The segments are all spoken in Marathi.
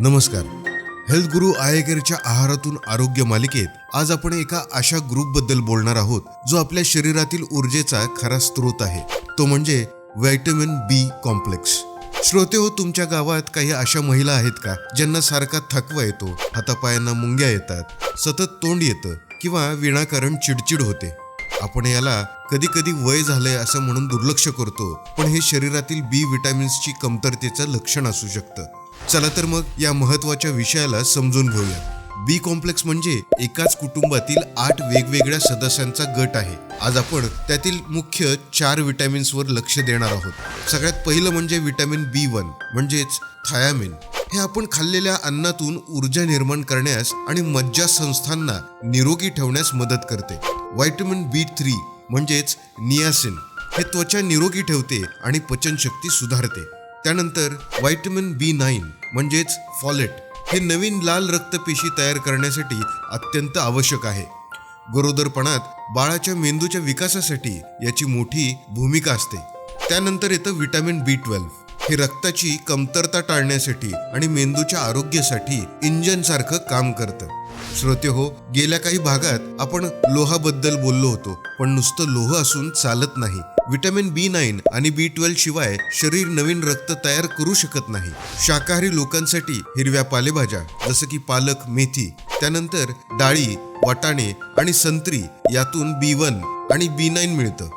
नमस्कार. हेल्थ गुरु आयकेअरच्या आहारातून आरोग्य मालिकेत आज आपण एका अशा ग्रुपबद्दल बोलणार आहोत जो आपल्या शरीरातील ऊर्जेचा खरा स्रोत आहे. तो म्हणजे व्हायटमिन बी कॉम्प्लेक्स श्रोते हो तुमच्या गावात काही अशा महिला आहेत का ज्यांना सारखा थकवा येतो हातापायांना मुंग्या येतात सतत तोंड येतं किंवा विनाकारण चिडचिड होते? आपण याला कधी कधी वय झालंय असं म्हणून दुर्लक्ष करतो पण हे शरीरातील बी विटॅमिन्सची कमतरतेचं लक्षण असू शकतं. चला तर मग या महत्त्वाच्या विषयाला समजून घेऊया. बी कॉम्प्लेक्स म्हणजे एकाच कुटुंबातील आठ वेगवेगळ्या सदस्यांचा गट आहे. आज आपण त्यातील मुख्य चार विटॅमिन्सवर लक्ष देणार आहोत. सगळ्यात पहिलं म्हणजे विटॅमिन बी वन म्हणजेच थायामिन हे आपण खाल्लेल्या अन्नातून ऊर्जा निर्माण करण्यास आणि मज्जा संस्थांना निरोगी ठेवण्यास मदत करते. व्हायटमिन बी थ्री म्हणजेच नियासिन हे त्वचा निरोगी ठेवते आणि पचनशक्ती सुधारते. त्यानंतर व्हायटमिन बी नाईन म्हणजेच फॉलेट हे नवीन लाल रक्तपेशी तयार करण्यासाठी अत्यंत आवश्यक आहे. गरोदरपणात बाळाच्या मेंदूच्या विकासासाठी याची मोठी भूमिका असते. त्यानंतर येतं विटॅमिन बी ट्वेल्व हे रक्ताची कमतरता टाळण्यासाठी आणि मेंदूच्या आरोग्यासाठी इंजन सारखं काम करतं. श्रोते हो गेल्या काही भागात आपण लोहाबद्दल बोललो होतो पण नुसतं लोह असून चालत नाही. व्हिटॅमिन बी नाईन आणि बी ट्वेल्व शिवाय शरीर नवीन रक्त तयार करू शकत नाही. शाकाहारी लोकांसाठी हिरव्या पालेभाज्या जसं की पालक मेथी त्यानंतर डाळी वाटाणे आणि संत्री यातून बी वन आणि बी नाईन मिळतं.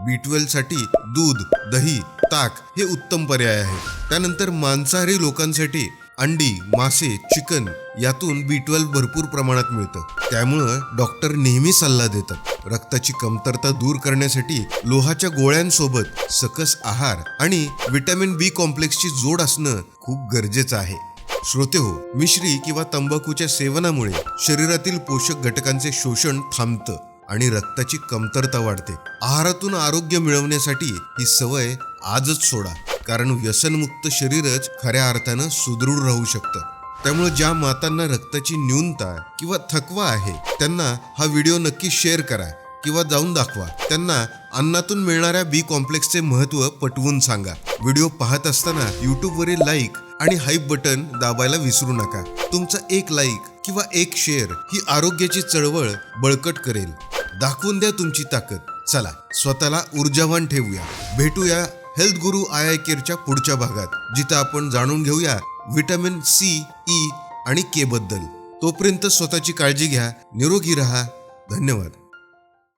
बी ट्वेल्वसाठी दूध दही ताक हे उत्तम पर्याय आहे. त्यानंतर मांसाहारी लोकांसाठी अंडी मासे चिकन यातून बी ट्वेल्व भरपूर प्रमाणात मिळतं. त्यामुळं डॉक्टर नेहमी सल्ला देतात. रक्ताची कमतरता दूर करण्यासाठी लोहाच्या गोळ्यांसोबत सकस आहार आणि व्हिटॅमिन बी कॉम्प्लेक्सची जोड असणं खूप गरजेचं आहे. श्रोते हो मिश्री किंवा तंबाखूच्या सेवनामुळे शरीरातील पोषक घटकांचे शोषण थांबतं आणि रक्ताची कमतरता वाढते. आहारातून आरोग्य मिळवण्यासाठी ही सवय आजच सोडा कारण व्यसनमुक्त शरीरच खऱ्या अर्थानं सुदृढ राहू शकतं. त्यामुळे ज्या मातांना रक्ताची न्यूनता किंवा थकवा आहे त्यांना हा व्हिडिओ नक्की शेअर करा. किंवा जाऊन दाखवा. त्यांना अन्नातून मिळणाऱ्या बी कॉम्प्लेक्सचे महत्त्व पटवून सांगा. व्हिडिओ पाहत असताना यूट्यूबवरील लाईक आणि हाईप बटन दाबायला विसरू नका. तुमचा एक लाईक किंवा एक शेअर ही आरोग्याची चळवळ बळकट करेल. दाखवून द्या तुमची ताकद. चला स्वतःला ऊर्जावान ठेवूया. भेटूया हेल्थ गुरु आय आय केअरच्या पुढच्या भागात जिथं आपण जाणून घेऊया व्हिटॅमिन सी ई आणि के बद्दल. तोपर्यंत स्वतःची काळजी घ्या निरोगी राहा. धन्यवाद.